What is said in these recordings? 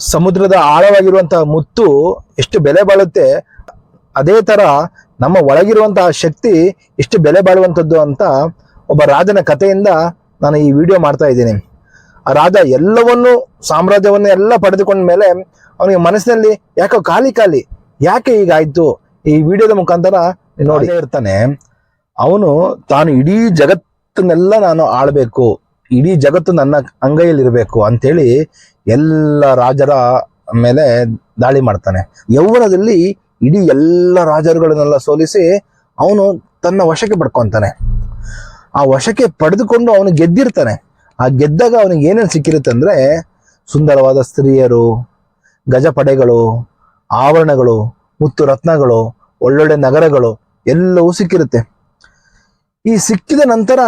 ಸಮುದ್ರದ ಆಳವಾಗಿರುವಂತಹ ಮುತ್ತು ಎಷ್ಟು ಬೆಲೆ ಬಾಳುತ್ತೆ, ಅದೇ ತರ ನಮ್ಮ ಒಳಗಿರುವಂತಹ ಶಕ್ತಿ ಎಷ್ಟು ಬೆಲೆ ಬಾಳುವಂಥದ್ದು ಅಂತ ಒಬ್ಬ ರಾಜನ ಕಥೆಯಿಂದ ನಾನು ಈ ವಿಡಿಯೋ ಮಾಡ್ತಾ ಇದ್ದೀನಿ. ಆ ರಾಜ ಎಲ್ಲವನ್ನೂ, ಸಾಮ್ರಾಜ್ಯವನ್ನು ಎಲ್ಲ ಪಡೆದುಕೊಂಡ ಮೇಲೆ ಅವನಿಗೆ ಮನಸ್ಸಿನಲ್ಲಿ, ಯಾಕೋ ಖಾಲಿ ಖಾಲಿ, ಯಾಕೆ ಹೀಗಾಯ್ತು ಈ ವಿಡಿಯೋದ ಮುಖಾಂತರ ನೋಡಿ. ಇರ್ತಾನೆ. ಅವನು ತಾನು ಇಡೀ ಜಗತ್ತನ್ನೆಲ್ಲ ನಾನು ಆಳ್ಬೇಕು. ಇಡೀ ಜಗತ್ತು ನನ್ನ ಅಂಗೈಯಲ್ಲಿರಬೇಕು ಅಂತೇಳಿ ಎಲ್ಲ ರಾಜರ ಮೇಲೆ ದಾಳಿ ಮಾಡ್ತಾನೆ. ಯೌವನದಲ್ಲಿ ಇಡೀ ಎಲ್ಲ ರಾಜರುಗಳನ್ನೆಲ್ಲ ಸೋಲಿಸಿ ಅವನು ತನ್ನ ವಶಕ್ಕೆ ಪಡ್ಕೊತಾನೆ. ಆ ವಶಕ್ಕೆ ಪಡೆದುಕೊಂಡು ಅವನು ಗೆದ್ದಿರ್ತಾನೆ. ಆ ಗೆದ್ದಾಗ ಅವನಿಗೆ ಏನೇನು ಸಿಕ್ಕಿರುತ್ತೆ ಅಂದ್ರೆ ಸುಂದರವಾದ ಸ್ತ್ರೀಯರು, ಗಜಪಡೆಗಳು, ಆವರಣಗಳು, ಮುತ್ತು ರತ್ನಗಳು, ಒಳ್ಳೊಳ್ಳೆ ನಗರಗಳು ಎಲ್ಲವೂ ಸಿಕ್ಕಿರುತ್ತೆ. ಈ ಸಿಕ್ಕಿದ ನಂತರ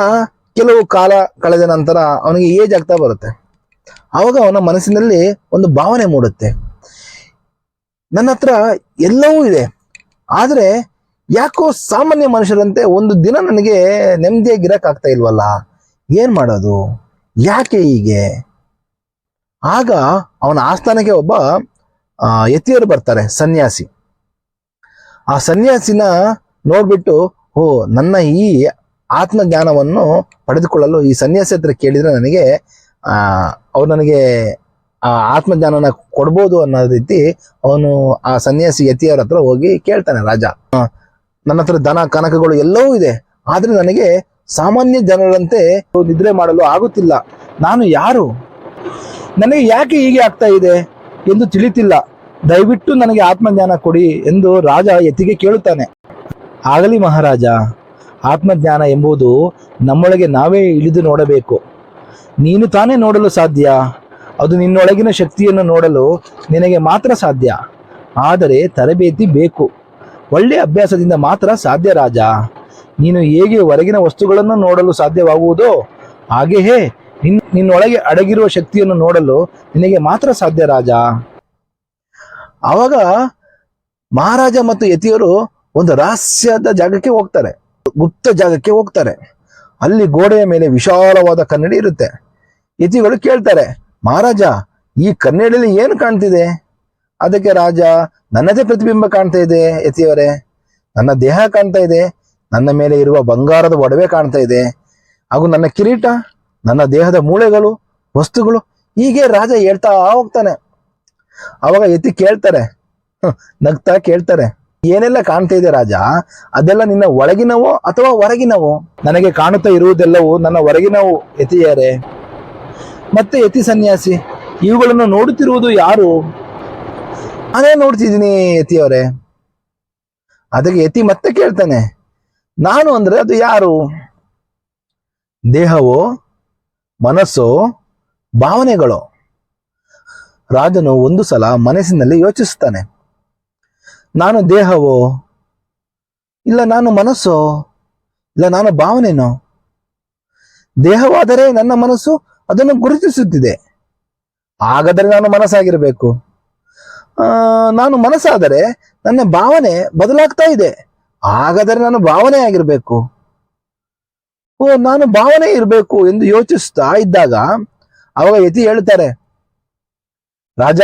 ಕೆಲವು ಕಾಲ ಕಳೆದ ನಂತರ ಅವನಿಗೆ ಏಜ್ ಆಗ್ತಾ ಬರುತ್ತೆ. ಆವಾಗ ಅವನ ಮನಸ್ಸಿನಲ್ಲಿ ಒಂದು ಭಾವನೆ ಮೂಡುತ್ತೆ. ನನ್ನ ಹತ್ರ ಎಲ್ಲವೂ ಇದೆ. ಆದರೆ ಯಾಕೋ ಸಾಮಾನ್ಯ ಮನುಷ್ಯರಂತೆ ಒಂದು ದಿನ ನನಗೆ ನೆಮ್ಮದಿಯಾಗಿರೋಕ್ಕಾಗ್ತಾ ಇಲ್ವಲ್ಲ? ಏನ್ ಮಾಡೋದು? ಯಾಕೆ ಹೀಗೆ? ಆಗ ಅವನ ಆಸ್ಥಾನಕ್ಕೆ ಒಬ್ಬ ಯತಿಯರು ಬರ್ತಾರೆ, ಸನ್ಯಾಸಿ. ಆ ಸನ್ಯಾಸಿನ ನೋಡ್ಬಿಟ್ಟು, ಓ, ನನ್ನ ಈ ಆತ್ಮಜ್ಞಾನವನ್ನು ಪಡೆದುಕೊಳ್ಳಲು ಈ ಸನ್ಯಾಸಿ ಹತ್ರ ಕೇಳಿದರೆ ನನಗೆ, ಆ, ಅವ್ರು ನನಗೆ, ಆ, ಆತ್ಮಜ್ಞಾನನ ಕೊಡ್ಬೋದು ಅನ್ನೋ ರೀತಿ ಅವನು ಆ ಸನ್ಯಾಸಿ ಯತಿಯವರ ಹತ್ರ ಹೋಗಿ ಕೇಳ್ತಾನೆ ರಾಜ. ನನ್ನ ಹತ್ರ ದನ, ಕನಕಗಳು ಎಲ್ಲವೂ ಇದೆ. ಆದರೆ ನನಗೆ ಸಾಮಾನ್ಯ ಜನರಂತೆ ನಿದ್ರೆ ಮಾಡಲು ಆಗುತ್ತಿಲ್ಲ. ನಾನು ಯಾರು? ನನಗೆ ಯಾಕೆ ಹೀಗೆ ಆಗ್ತಾ ಇದೆ ಎಂದು ತಿಳಿತಿಲ್ಲ. ದಯವಿಟ್ಟು ನನಗೆ ಆತ್ಮಜ್ಞಾನ ಕೊಡಿ ಎಂದು ರಾಜ ಯತಿಗೆ ಕೇಳುತ್ತಾನೆ. ಆಗಲಿ ಮಹಾರಾಜ. ಆತ್ಮಜ್ಞಾನ ಎಂಬುದು ನಮ್ಮೊಳಗೆ ನಾವೇ ಇಳಿದು ನೋಡಬೇಕು. ನೀನು ತಾನೇ ನೋಡಲು ಸಾಧ್ಯ? ಅದು ನಿನ್ನೊಳಗಿನ ಶಕ್ತಿಯನ್ನು ನೋಡಲು ನಿನಗೆ ಮಾತ್ರ ಸಾಧ್ಯ. ಆದರೆ ತರಬೇತಿ ಬೇಕು. ಒಳ್ಳೆಯ ಅಭ್ಯಾಸದಿಂದ ಮಾತ್ರ ಸಾಧ್ಯ ರಾಜ. ನೀನು ಹೇಗೆ ಹೊರಗಿನ ವಸ್ತುಗಳನ್ನು ನೋಡಲು ಸಾಧ್ಯವಾಗುವುದೋ ಹಾಗೆಯೇ ನಿನ್ ನಿನ್ನೊಳಗೆ ಅಡಗಿರುವ ಶಕ್ತಿಯನ್ನು ನೋಡಲು ನಿನಗೆ ಮಾತ್ರ ಸಾಧ್ಯ ರಾಜ. ಆವಾಗ ಮಹಾರಾಜ ಮತ್ತು ಯತಿಯರು ಒಂದು ರಹಸ್ಯದ ಜಾಗಕ್ಕೆ ಹೋಗ್ತಾರೆ. ಗುಪ್ತ ಜಾಗಕ್ಕೆ ಹೋಗ್ತಾರೆ. ಅಲ್ಲಿ ಗೋಡೆಯ ಮೇಲೆ ವಿಶಾಲವಾದ ಕನ್ನಡಿ ಇರುತ್ತೆ. ಯತಿಗಳು ಕೇಳ್ತಾರೆ, ಮಹಾರಾಜ, ಈ ಕನ್ನಡಿಯಲ್ಲಿ ಏನು ಕಾಣ್ತಿದೆ? ಅದಕ್ಕೆ ರಾಜ, ನನ್ನದೇ ಪ್ರತಿಬಿಂಬ ಕಾಣ್ತಾ ಇದೆ, ಯತಿಯವರೇ. ನನ್ನ ದೇಹ ಕಾಣ್ತಾ ಇದೆ. ನನ್ನ ಮೇಲೆ ಇರುವ ಬಂಗಾರದ ಒಡವೆ ಕಾಣ್ತಾ ಇದೆ. ಹಾಗೂ ನನ್ನ ಕಿರೀಟ, ನನ್ನ ದೇಹದ ಮೂಳೆಗಳು, ವಸ್ತುಗಳು. ಹೀಗೆ ರಾಜ ಹೇಳ್ತಾ ಹೋಗ್ತಾನೆ. ಅವಾಗ ಯತಿ ಕೇಳ್ತಾರೆ ನಗ್ತಾ ಕೇಳ್ತಾರೆ. ಏನೆಲ್ಲ ಕಾಣ್ತಾ ಇದೆ ರಾಜ? ಅದೆಲ್ಲ ನಿನ್ನ ಒಳಗಿನವೋ ಅಥವಾ ಹೊರಗಿನವೋ? ನನಗೆ ಕಾಣುತ್ತಾ ಇರುವುದೆಲ್ಲವೂ ನನ್ನ ಹೊರಗಿನವು, ಯತಿಯಾರೆ. ಮತ್ತೆ ಯತಿ ಸನ್ಯಾಸಿ, ಇವುಗಳನ್ನು ನೋಡುತ್ತಿರುವುದು ಯಾರು? ಅದೇ ನೋಡ್ತಿದ್ದೀನಿ, ಯತಿಯವರೇ. ಅದಕ್ಕೆ ಯತಿ ಮತ್ತೆ ಕೇಳ್ತಾನೆ, ನಾನು ಅಂದ್ರೆ ಅದು ಯಾರು? ದೇಹವೋ, ಮನಸ್ಸೋ, ಭಾವನೆಗಳೋ? ರಾಜನು ಒಂದು ಸಲ ಮನಸ್ಸಿನಲ್ಲಿ ಯೋಚಿಸುತ್ತಾನೆ. ನಾನು ದೇಹವೋ? ಇಲ್ಲ ನಾನು ಮನಸ್ಸೋ? ಇಲ್ಲ ನಾನು ಭಾವನೆನೋ? ದೇಹವಾದರೆ ನನ್ನ ಮನಸ್ಸು ಅದನ್ನು ಗುರುತಿಸುತ್ತಿದೆ. ಹಾಗಾದರೆ ನಾನು ಮನಸ್ಸಾಗಿರಬೇಕು. ನಾನು ಮನಸ್ಸಾದರೆ ನನ್ನ ಭಾವನೆ ಬದಲಾಗ್ತಾ ಇದೆ. ಹಾಗಾದರೆ ನಾನು ಭಾವನೆ ಆಗಿರಬೇಕು. ಓ, ನಾನು ಭಾವನೆ ಇರಬೇಕು ಎಂದು ಯೋಚಿಸ್ತಾ ಇದ್ದಾಗ ಅವಾಗ ಯತಿ ಹೇಳ್ತಾರೆ, ರಾಜ,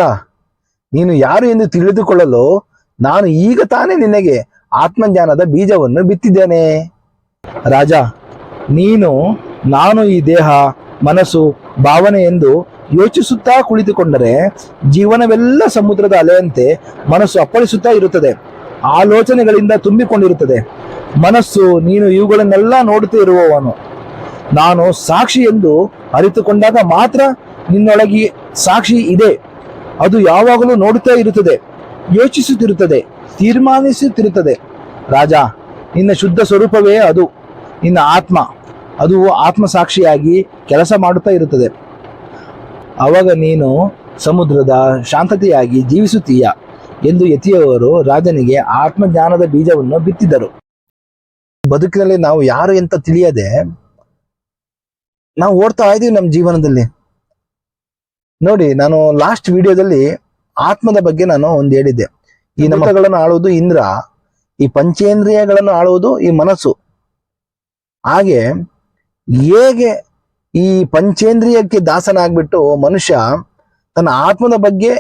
ನೀನು ಯಾರು ಎಂದು ತಿಳಿದುಕೊಳ್ಳಲು ನಾನು ಈಗ ತಾನೇ ನಿನಗೆ ಆತ್ಮಜ್ಞಾನದ ಬೀಜವನ್ನು ಬಿತ್ತಿದ್ದೇನೆ. ರಾಜ, ನೀನು, ನಾನು ಈ ದೇಹ, ಮನಸ್ಸು, ಭಾವನೆ ಎಂದು ಯೋಚಿಸುತ್ತಾ ಕುಳಿತುಕೊಂಡರೆ ಜೀವನವೆಲ್ಲ ಸಮುದ್ರದ ಅಲೆಯಂತೆ ಮನಸ್ಸು ಅಪ್ಪಳಿಸುತ್ತಾ ಇರುತ್ತದೆ. ಆಲೋಚನೆಗಳಿಂದ ತುಂಬಿಕೊಂಡಿರುತ್ತದೆ. ಮನಸ್ಸು, ನೀನು ಇವುಗಳನ್ನೆಲ್ಲ ನೋಡುತ್ತಾ ಇರುವವನು. ನಾನು ಸಾಕ್ಷಿ ಎಂದು ಅರಿತುಕೊಂಡಾಗ ಮಾತ್ರ ನಿನ್ನೊಳಗೆ ಸಾಕ್ಷಿ ಇದೆ. ಅದು ಯಾವಾಗಲೂ ನೋಡುತ್ತಾ ಇರುತ್ತದೆ. ಯೋಚಿಸುತ್ತಿರುತ್ತದೆ, ತೀರ್ಮಾನಿಸುತ್ತಿರುತ್ತದೆ. ರಾಜ, ನಿನ್ನ ಶುದ್ಧ ಸ್ವರೂಪವೇ ಅದು. ನಿನ್ನ ಆತ್ಮ, ಅದು ಆತ್ಮ ಸಾಕ್ಷಿಯಾಗಿ ಕೆಲಸ ಮಾಡುತ್ತಾ ಇರುತ್ತದೆ. ಅವಾಗ ನೀನು ಸಮುದ್ರದ ಶಾಂತತೆಯಾಗಿ ಜೀವಿಸುತ್ತೀಯ ಎಂದು ಯತಿಯವರು ರಾಜನಿಗೆ ಆತ್ಮಜ್ಞಾನದ ಬೀಜವನ್ನು ಬಿತ್ತಿದರು. ಬದುಕಿನಲ್ಲಿ ನಾವು ಯಾರು ಅಂತ ತಿಳಿಯದೆ ನಾವು ಓಡ್ತಾ ಇದ್ದೀವಿ ನಮ್ಮ ಜೀವನದಲ್ಲಿ. ನೋಡಿ, ನಾನು ಲಾಸ್ಟ್ ವಿಡಿಯೋದಲ್ಲಿ ಆತ್ಮದ ಬಗ್ಗೆ ನಾನು ಒಂದು ಹೇಳಿದ್ದೆ. ಈ ನಮಗಳನ್ನು ಆಳುವುದು ಇಂದ್ರ, ಈ ಪಂಚೇಂದ್ರಿಯಗಳನ್ನು ಆಳುವುದು ಈ ಮನಸ್ಸು. ಹಾಗೆ ಹೇಗೆ ಈ ಪಂಚೇಂದ್ರಿಯಕ್ಕೆ ದಾಸನಾಗ್ಬಿಟ್ಟು ಮನುಷ್ಯ ತನ್ನ ಆತ್ಮದ ಬಗ್ಗೆ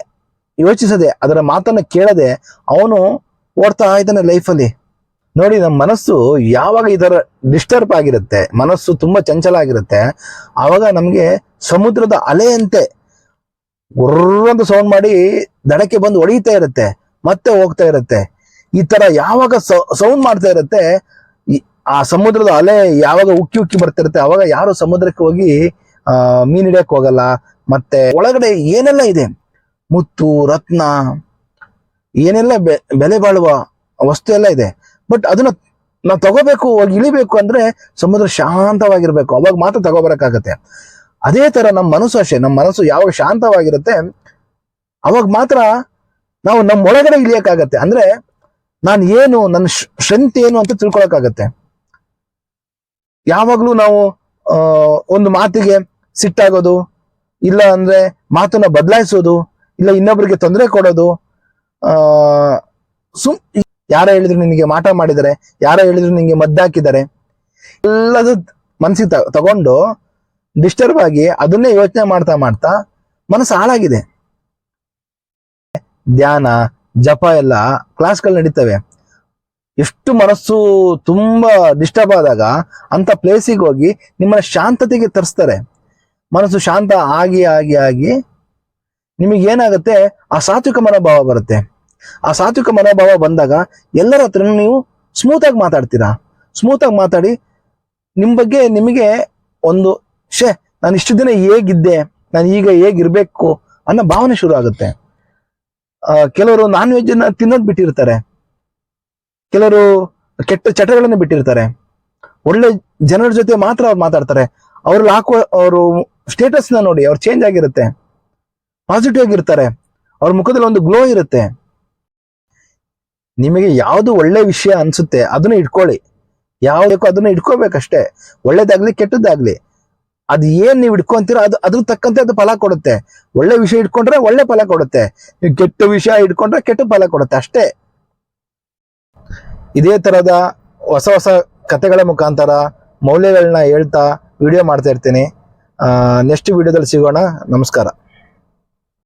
ಯೋಚಿಸದೆ, ಅದರ ಮಾತನ್ನ ಕೇಳದೆ ಅವನು ಓಡ್ತಾ ಇದ್ದಾನೆ ಲೈಫಲ್ಲಿ. ನೋಡಿ, ನಮ್ಮ ಮನಸ್ಸು ಯಾವಾಗ ಇದರ ಡಿಸ್ಟರ್ಬ್ ಆಗಿರುತ್ತೆ, ಮನಸ್ಸು ತುಂಬಾ ಚಂಚಲ ಆಗಿರುತ್ತೆ, ಆವಾಗ ನಮಗೆ ಸಮುದ್ರದ ಅಲೆಯಂತೆ ಅಂತ ಸೌಂಡ್ ಮಾಡಿ ದಡಕ್ಕೆ ಬಂದು ಹೊಡಿತಾ ಇರುತ್ತೆ, ಮತ್ತೆ ಹೋಗ್ತಾ ಇರುತ್ತೆ. ಈ ತರ ಯಾವಾಗ ಸೌಂಡ್ ಮಾಡ್ತಾ ಇರುತ್ತೆ ಆ ಸಮುದ್ರದ ಅಲೆ ಯಾವಾಗ ಉಕ್ಕಿ ಉಕ್ಕಿ ಬರ್ತಿರುತ್ತೆ ಅವಾಗ ಯಾರು ಸಮುದ್ರಕ್ಕೆ ಹೋಗಿ, ಆ, ಮೀನ್ ಹಿಡಿಯಕ್ ಹೋಗಲ್ಲ, ಮತ್ತೆ ಒಳಗಡೆ ಏನೆಲ್ಲ ಇದೆ? ಮುತ್ತು, ರತ್ನ, ಏನೆಲ್ಲ ಬೆಲೆ ಬಾಳುವ ವಸ್ತು ಎಲ್ಲ ಇದೆ. ಬಟ್ ಅದನ್ನ ನಾವು ತಗೋಬೇಕು, ಹೋಗಿ ಇಳಿಬೇಕು ಅಂದ್ರೆ ಸಮುದ್ರ ಶಾಂತವಾಗಿರ್ಬೇಕು. ಅವಾಗ ಮಾತ್ರ ತಗೋಬರಕ್ಕಾಗತ್ತೆ. ಅದೇ ತರ ನಮ್ಮ ಮನಸ್ಸು ಅಷ್ಟೇ ನಮ್ಮ ಮನಸ್ಸು ಯಾವಾಗ ಶಾಂತವಾಗಿರುತ್ತೆ, ಅವಾಗ ಮಾತ್ರ ನಾವು ನಮ್ಮ ಒಳಗಡೆ ಇಳಿಯಕ್ಕಾಗತ್ತೆ. ಅಂದ್ರೆ ನಾನು ಏನು ನನ್ನ ಸ್ಟ್ರೆಂತ್ ಏನು ಅಂತ ತಿಳ್ಕೊಳಕ್ಕಾಗತ್ತೆ. ಯಾವಾಗ್ಲೂ ನಾವು ಒಂದು ಮಾತಿಗೆ ಸಿಟ್ಟಾಗೋದು, ಇಲ್ಲ ಅಂದ್ರೆ ಮಾತನ್ನ ಬದಲಾಯಿಸೋದು, ಇಲ್ಲ ಇನ್ನೊಬ್ರಿಗೆ ತೊಂದರೆ ಕೊಡೋದು, ಆ, ಸುಮ್, ಯಾರ ಹೇಳಿದ್ರು ನಿನಗೆ ಮಾಟ ಮಾಡಿದರೆ, ಯಾರ ಹೇಳಿದ್ರು ನಿನಗೆ ಮದ್ದಾಕಿದ್ದಾರೆ ಎಲ್ಲದು ಮನ್ಸಿಗೆ ತ- ತಗೊಂಡು ಡಿಸ್ಟರ್ಬ್ ಆಗಿ ಅದನ್ನೇ ಯೋಚನೆ ಮಾಡ್ತಾ ಮಾಡ್ತಾ ಮನಸ್ಸು ಹಾಳಾಗಿದೆ. ಧ್ಯಾನ, ಜಪ ಎಲ್ಲ ಕ್ಲಾಸ್ಗಳು ನಡೀತವೆ. ಎಷ್ಟು ಮನಸ್ಸು ತುಂಬಾ ಡಿಸ್ಟರ್ಬ್ ಆದಾಗ ಅಂತ ಪ್ಲೇಸಿಗೆ ಹೋಗಿ ನಿಮ್ಮನ್ನ ಶಾಂತತೆಗೆ ತರಿಸ್ತಾರೆ. ಮನಸ್ಸು ಶಾಂತ ಆಗಿ ಆಗಿ ಆಗಿ ನಿಮಗೆ ಏನಾಗುತ್ತೆ? ಆ ಸಾತ್ವಿಕ ಮನೋಭಾವ ಬರುತ್ತೆ. ಆ ಸಾತ್ವಿಕ ಮನೋಭಾವ ಬಂದಾಗ ಎಲ್ಲರ ಹತ್ರ ನೀವು ಸ್ಮೂತ್ ಆಗಿ ಮಾತಾಡ್ತೀರಾ? ಸ್ಮೂತ್ ಆಗಿ ಮಾತಾಡಿ ನಿಮ್ ಬಗ್ಗೆ ನಿಮಗೆ ಒಂದು ಶೇ ನಾನು ಇಷ್ಟು ದಿನ ಹೇಗಿದ್ದೆ? ನಾನು ಈಗ ಹೇಗಿರ್ಬೇಕು ಅನ್ನೋ ಭಾವನೆ ಶುರು ಆಗುತ್ತೆ. ಕೆಲವರು ನಾನ್ ವೆಜ್ ಅನ್ನ ತಿನ್ನೋದು ಬಿಟ್ಟಿರ್ತಾರೆ. ಕೆಲವರು ಕೆಟ್ಟ ಚಟಗಳನ್ನ ಬಿಟ್ಟಿರ್ತಾರೆ. ಒಳ್ಳೆ ಜನರ ಜೊತೆ ಮಾತ್ರ ಅವ್ರು ಮಾತಾಡ್ತಾರೆ. ಅವ್ರಲ್ಲಿ ಹಾಕುವ ಅವರು ಸ್ಟೇಟಸ್ನ ನೋಡಿ, ಅವ್ರು ಚೇಂಜ್ ಆಗಿರುತ್ತೆ. ಪಾಸಿಟಿವ್ ಆಗಿರ್ತಾರೆ. ಅವ್ರ ಮುಖದಲ್ಲಿ ಒಂದು ಗ್ಲೋ ಇರುತ್ತೆ. ನಿಮಗೆ ಯಾವುದು ಒಳ್ಳೆ ವಿಷಯ ಅನ್ಸುತ್ತೆ, ಅದನ್ನ ಇಟ್ಕೊಳ್ಳಿ. ಯಾವ್ದಕ್ಕೂ ಅದನ್ನ ಇಟ್ಕೋಬೇಕಷ್ಟೇ. ಒಳ್ಳೇದಾಗ್ಲಿ, ಕೆಟ್ಟದ್ದಾಗ್ಲಿ. ಅದು ಏನ್ ನೀವು ಇಟ್ಕೊಂತೀರೋ ಅದು ಅದ್ರ ತಕ್ಕಂತೆ ಅದು ಫಲ ಕೊಡುತ್ತೆ. ಒಳ್ಳೆ ವಿಷಯ ಇಟ್ಕೊಂಡ್ರೆ ಒಳ್ಳೆ ಫಲ ಕೊಡುತ್ತೆ. ನೀವು ಕೆಟ್ಟ ವಿಷಯ ಇಟ್ಕೊಂಡ್ರೆ ಕೆಟ್ಟ ಫಲ ಕೊಡುತ್ತೆ ಅಷ್ಟೇ. ಇದೇ ತರದ ಹೊಸ ಹೊಸ ಕಥೆಗಳ ಮುಖಾಂತರ ಮೌಲ್ಯಗಳನ್ನ ಹೇಳ್ತಾ ವಿಡಿಯೋ ಮಾಡ್ತಾ ಇರ್ತೀನಿ. ನೆಕ್ಸ್ಟ್ ವಿಡಿಯೋದಲ್ಲಿ ಸಿಗೋಣ. ನಮಸ್ಕಾರ.